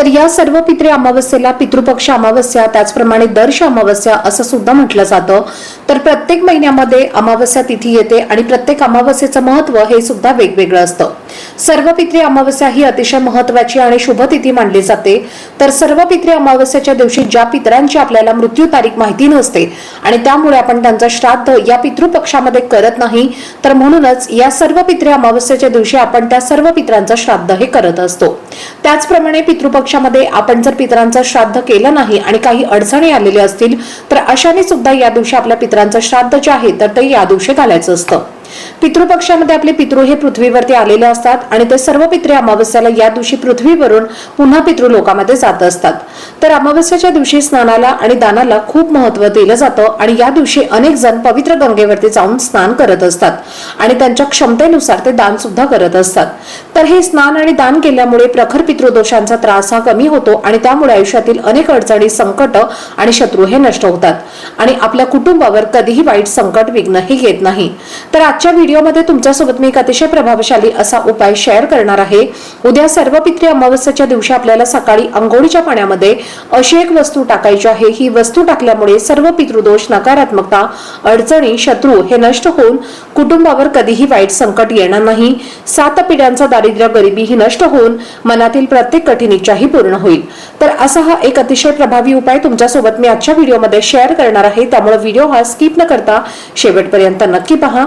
तर या सर्व पितृ अमावस्येला पितृपक्ष अमावस्या त्याचप्रमाणे दर्श अमावस्या असं सुद्धा म्हटलं जातं. तर प्रत्येक महिन्यामध्ये अमावस्या तिथी येते आणि प्रत्येक अमावस्येचं महत्त्व हे सुद्धा वेगवेगळं असतं. सर्व पितृ अमावस्या ही अतिशय महत्वाची आणि शुभ तिथी मानली जाते. तर सर्व पितृ अमावस्याच्या दिवशी ज्या पितरांची आपल्याला मृत्यू तारीख माहिती नसते आणि त्यामुळे आपण त्यांचं श्राद्ध या पितृपक्षामध्ये करत नाही तर म्हणूनच या सर्व पितृ अमावस्येच्या दिवशी आपण त्या सर्व पित्रांचं श्राद्ध हे करत असतो. त्याचप्रमाणे पितृपक्ष पक्षामध्ये आपण जर पितरांचं श्राद्ध केलं नाही आणि काही अडचणी आलेल्या असतील तर अशाने सुद्धा या दिवशी आपल्या पितरांचं श्राद्ध जे आहे तर ते या दिवशी घालायचं असतं. पितृपक्षामध्ये आपले पितृ हे पृथ्वीवरती आलेले असतात आणि ते सर्व पित्रे अमावस्याला या दिवशी पृथ्वीवरून पुन्हा पितृलोकामध्ये जात असतात. तर अमावस्याच्या दिवशी स्नानाला आणि दानाला खूप महत्त्व दिलं जातं आणि या दिवशी अनेक जण पवित्र गंगेवरती जाऊन स्नान करत असतात आणि त्यांच्या क्षमतेनुसार ते दान सुद्धा करत असतात. तर हे स्नान आणि दान केल्यामुळे प्रखर पितृदोषांचा त्रास हा कमी होतो आणि त्यामुळे आयुष्यातील अनेक अडचणी संकट आणि शत्रू हे नष्ट होतात आणि आपल्या कुटुंबावर कधीही वाईट संकट विघ्न हे येत नाही. तर आजच्या व्हिडिओमध्ये तुमच्यासोबत मी एक अतिशय प्रभावशाली असा उपाय शेअर करणार आहे. उद्या सर्व पित्री अमावस्याच्या दिवशी आपल्याला सकाळी अंघोळीच्या पाण्यामध्ये अशी एक वस्तू टाकायची आहे. ही वस्तू टाकल्यामुळे सर्व पितृदोष नकारात्मकता अडचणी शत्रू हे नष्ट होऊन कुटुंबावर कधीही वाईट संकट येणार नाही. सात पिढ्यांचा दारिद्र्य गरिबी ही नष्ट होऊन मनातील प्रत्येक कठीण इच्छाही पूर्ण होईल. तर असा हा एक अतिशय प्रभावी उपाय तुमच्यासोबत मी आजच्या व्हिडिओमध्ये शेअर करणार आहे. त्यामुळे व्हिडिओ हा स्किप न करता शेवटपर्यंत नक्की पहा.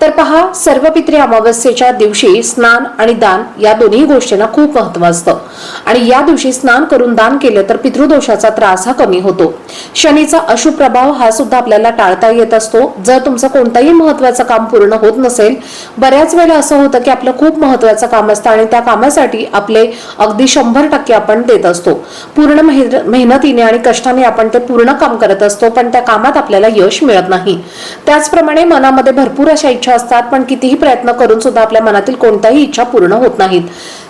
तर पहा सर्व पित्री अमावस्येच्या दिवशी स्नान आणि दान या दोन्ही गोष्टींना खूप महत्त्व असतं. आणि या दिवशी स्नान करून दान केलं तर पितृदोषाचा त्रास हा कमी होतो. शनीचा अशुभ प्रभाव हा सुद्धा आपल्याला टाळता येत असतो. जर तुमचं कोणतंही महत्वाचं काम पूर्ण होत नसेल बऱ्याच वेळेला असं होतं की आपलं खूप महत्वाचं काम असतं आणि त्या कामासाठी आपले अगदी शंभर टक्के आपण देत असतो. पूर्ण मेहनतीने आणि कष्टाने आपण ते पूर्ण काम करत असतो पण त्या कामात आपल्याला यश मिळत नाही. त्याचप्रमाणे मनामध्ये भरपूर अशा इच्छा असतात पण कितीही प्रयत्न करून सुद्धा आपल्या मनातील कोणत्याही इच्छा पूर्ण होत नाहीत.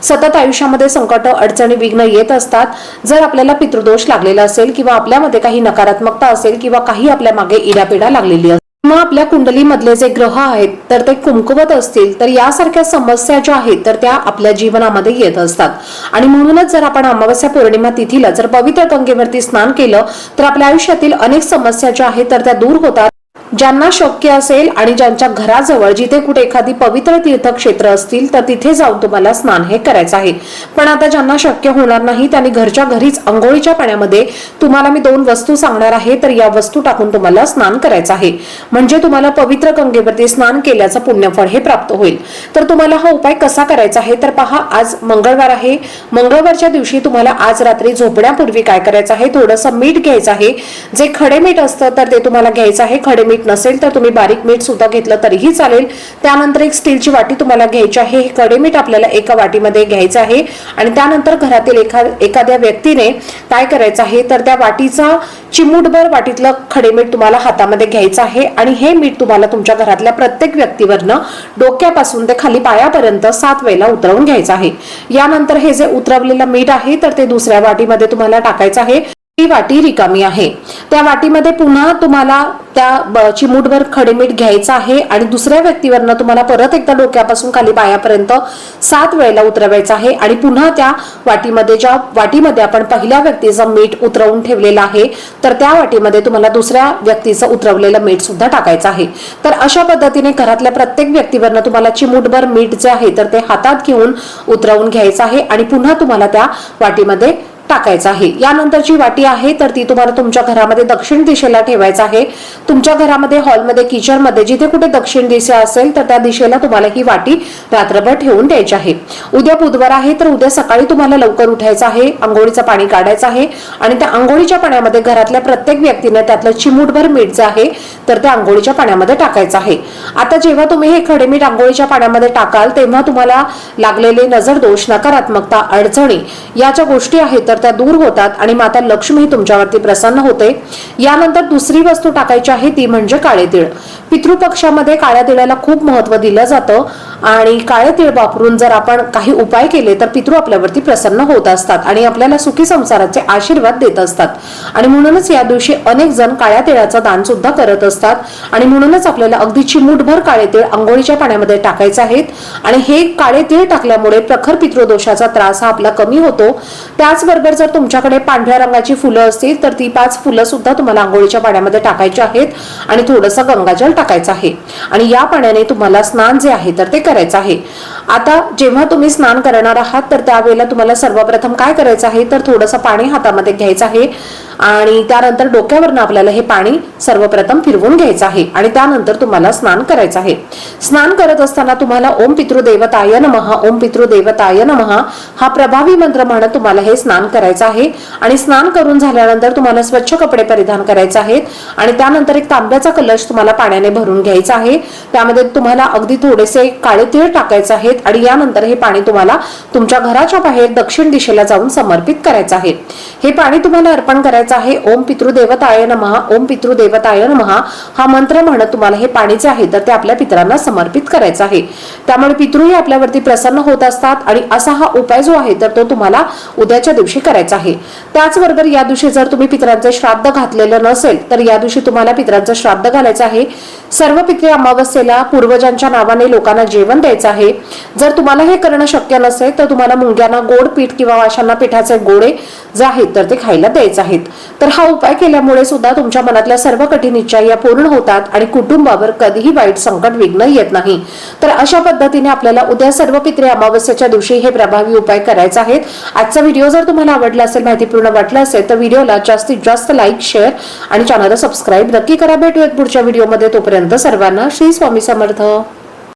सतत आयुष्यामध्ये संकट अडचणी विघ्न येत असतात. जर आपल्याला पितृदोष लागलेला असेल किंवा आपल्यामध्ये काही नकारात्मकता असेल किंवा काही आपल्या मागे इडापिडा लागलेली असेल किंवा आपल्या कुंडलीमधले जे ग्रह आहेत तर ते कुंकवत असतील तर यासारख्या समस्या ज्या आहेत तर त्या आपल्या जीवनामध्ये येत असतात. आणि म्हणूनच जर आपण अमावस्या पौर्णिमा तिथीला जर पवित्र गंगेवरती स्नान केलं तर आपल्या आयुष्यातील अनेक समस्या ज्या आहेत तर त्या दूर होतात. ज्यांना शक्य असेल आणि ज्यांच्या घराजवळ जिथे कुठे एखादी पवित्र तीर्थक्षेत्र असतील तर तिथे जाऊन तुम्हाला स्नान हे करायचं आहे. पण आता ज्यांना शक्य होणार नाही त्यांनी घरच्या घरीच अंघोळीच्या पाण्यामध्ये तुम्हाला मी दोन वस्तू सांगणार आहे तर या वस्तू टाकून तुम्हाला स्नान करायचं आहे. म्हणजे तुम्हाला पवित्र गंगेवरती स्नान केल्याचं पुण्यफळ हे प्राप्त होईल. तर तुम्हाला हा उपाय कसा करायचा आहे तर पहा आज मंगळवार आहे. मंगळवारच्या दिवशी तुम्हाला आज रात्री झोपण्यापूर्वी काय करायचं आहे थोडंसं मीठ घ्यायचं आहे. जे खडे मीठ असतं तर ते तुम्हाला घ्यायचं आहे. खडे मीठ नसेल तर तुम्ही बारीक मीठ सुद्धा घेतलं तरीही चालेल. त्यानंतर एक स्टीलची वाटी तुम्हाला घ्यायची आहे. हे खडे मीठ आपल्याला एका वाटीमध्ये घ्यायचं आहे. आणि त्यानंतर घरातील एखा एखाद्या व्यक्तीने काय करायचं आहे? तर त्या वाटीचा चिमूटभर वाटीतलं खडे मीठ तुम्हाला हातामध्ये घ्यायचं आहे. आणि हे मीठ तुम्हाला तुमच्या घरातल्या प्रत्येक व्यक्तीवरनं डोक्यापासून ते खाली पायापर्यंत सात वेळेला उतरवून घ्यायचं आहे. यानंतर हे जे उतरवलेलं मीठ आहे तर ते दुसऱ्या वाटीमध्ये तुम्हाला टाकायचं आहे. ती वाटी रिकामी आहे. त्या वाटीमध्ये पुन्हा तुम्हाला त्या ब- चिमूटभर खडे मीठ घ्यायचं आहे आणि दुसऱ्या व्यक्तीवरनं तुम्हाला परत एकदा डोक्यापासून खाली पायापर्यंत सात वेळेला उतरवायचं आहे आणि पुन्हा त्या वाटीमध्ये ज्या वाटीमध्ये आपण पहिल्या व्यक्तीचं मीठ उतरवून ठेवलेलं आहे तर त्या वाटीमध्ये तुम्हाला दुसऱ्या व्यक्तीचं उतरवलेलं मीठ सुद्धा टाकायचं आहे. तर अशा पद्धतीने घरातल्या प्रत्येक व्यक्तीवरनं तुम्हाला चिमूटभर मीठ जे आहे तर ते हातात घेऊन उतरवून घ्यायचं आहे आणि पुन्हा तुम्हाला त्या वाटीमध्ये टाकायचं आहे. यानंतरची वाटी आहे तर ती तुम्हाला तुमच्या घरामध्ये दक्षिण दिशेला ठेवायचं आहे. तुमच्या घरामध्ये हॉलमध्ये किचनमध्ये जिथे कुठे दक्षिण दिशा असेल तर त्या दिशेला तुम्हाला ही वाटी रात्रभर ठेवून द्यायची आहे. उद्या बुधवार आहे तर उद्या सकाळी तुम्हाला लवकर उठायचं आहे आंघोळीचं पाणी काढायचं आहे आणि त्या आंघोळीच्या पाण्यामध्ये घरातल्या प्रत्येक व्यक्तीने त्यातलं चिमूटभर मीठ जे आहे तर त्या आंघोळीच्या पाण्यामध्ये टाकायचं आहे. आता जेव्हा तुम्ही हे खडे मीठ आंघोळीच्या पाण्यामध्ये टाकाल तेव्हा तुम्हाला लागलेले नजर दोष नकारात्मकता अडचणी या ज्या गोष्टी आहेत तर त्या दूर होतात आणि माता लक्ष्मी तुमच्यावरती प्रसन्न होते. यानंतर दुसरी वस्तू टाकायची आहे ती म्हणजे काळे तीळ. पितृपक्षामध्ये काळ्या तिळाला खूप महत्त्व दिलं जातं. आणि काळे तीळ वापरून जर आपण काही उपाय केले तर पितृ आपल्यावरती प्रसन्न होत असतात आणि आपल्याला सुखी संसाराचे आशीर्वाद देत असतात. आणि म्हणूनच या दिवशी अनेक जण काळ्या तिळाचं दान सुद्धा करत असतात. आणि म्हणूनच आपल्याला अगदी चिमूटभर काळे तीळ आंघोळीच्या पाण्यामध्ये टाकायचे आहेत. आणि हे काळे तीळ टाकल्यामुळे प्रखर पितृदोषाचा त्रास हा आपला कमी होतो. त्याचबरोबर जर तुमच्याकडे पांढऱ्या रंगाची फुलं असतील तर ती पाच फुलं सुद्धा तुम्हाला आंघोळीच्या पाण्यामध्ये टाकायची आहेत. आणि थोडंसं गंगाजल टाकायचं आहे. आणि या पाण्याने तुम्हाला स्नान जे आहे तर ते करायचं आहे? आता जेव्हा तुम्ही स्नान करणार आहात तर त्यावेळेला तुम्हाला सर्वप्रथम काय करायचं आहे? तर थोडंसं पाणी हातामध्ये घ्यायचं आहे. आणि त्यानंतर डोक्यावरनं आपल्याला हे पाणी सर्वप्रथम फिरवून घ्यायचं आहे. आणि त्यानंतर तुम्हाला स्नान करायचं आहे. स्नान करत असताना तुम्हाला ओम पितृदेवताय नमहा ओम पितृदेवताय नमहा हा प्रभावी मंत्र म्हणत तुम्हाला हे स्नान करायचं आहे. आणि स्नान करून झाल्यानंतर तुम्हाला स्वच्छ कपडे परिधान करायचे आहेत. आणि त्यानंतर एक तांब्याचा कलश तुम्हाला पाण्याने भरून घ्यायचा आहे. त्यामध्ये तुम्हाला अगदी थोडेसे काळे तीळ टाकायचे आहेत. आणि यानंतर हे पाणी तुम्हाला तुमच्या घराच्या बाहेर दक्षिण दिशेला जाऊन समर्पित करायचं आहे. हे पाणी तुम्हाला अर्पण करायचं आहे. ओम पितृदेवताय नमहा ओम पितृदेवताय नमहा हा मंत्र म्हणत तुम्हाला हे पाणी जे आहे तर ते आपल्या पितरांना समर्पित करायचं आहे. त्यामुळे पितृही आपल्यावरती प्रसन्न होत असतात आणि असा हा उपाय जो आहे तर तो तुम्हाला उद्याच्या दिवशी करायचा आहे. त्याचबरोबर या दिवशी जर तुम्ही पितरांचे श्राद्ध घातलेलं नसेल तर या दिवशी तुम्हाला पित्रांचं श्राद्ध घालायचं आहे. सर्व पितृ अमावस्येला पूर्वजांच्या नावाने लोकांना जेवण द्यायचं आहे. जर तुम्हाला हे करणं शक्य नसेल तर तुम्हाला मुंग्यांना गोड पीठ किंवा वाशांना पिठाचे गोळे जे आहेत तर ते खायला द्यायचे आहेत. तर हा उपाय केल्यामुळे सुद्धा तुमच्या मनातल्या सर्व कठीण इच्छा या पूर्ण होतात आणि कुटुंबावर कधीही वाईट संकट विघ्न येत नाही. तर अशा पद्धतीने आपल्याला उद्या सर्व पित्रे अमावस्याच्या दिवशी हे प्रभावी उपाय करायचे आहेत. आजचा व्हिडिओ जर तुम्हाला आवडला असेल माहितीपूर्ण वाटला असेल तर व्हिडिओला जास्तीत जास्त लाईक शेअर आणि चॅनलला सबस्क्राईब नक्की करा. भेटूयात पुढच्या व्हिडिओमध्ये. तोपर्यंत सर्वांना श्री स्वामी समर्थ.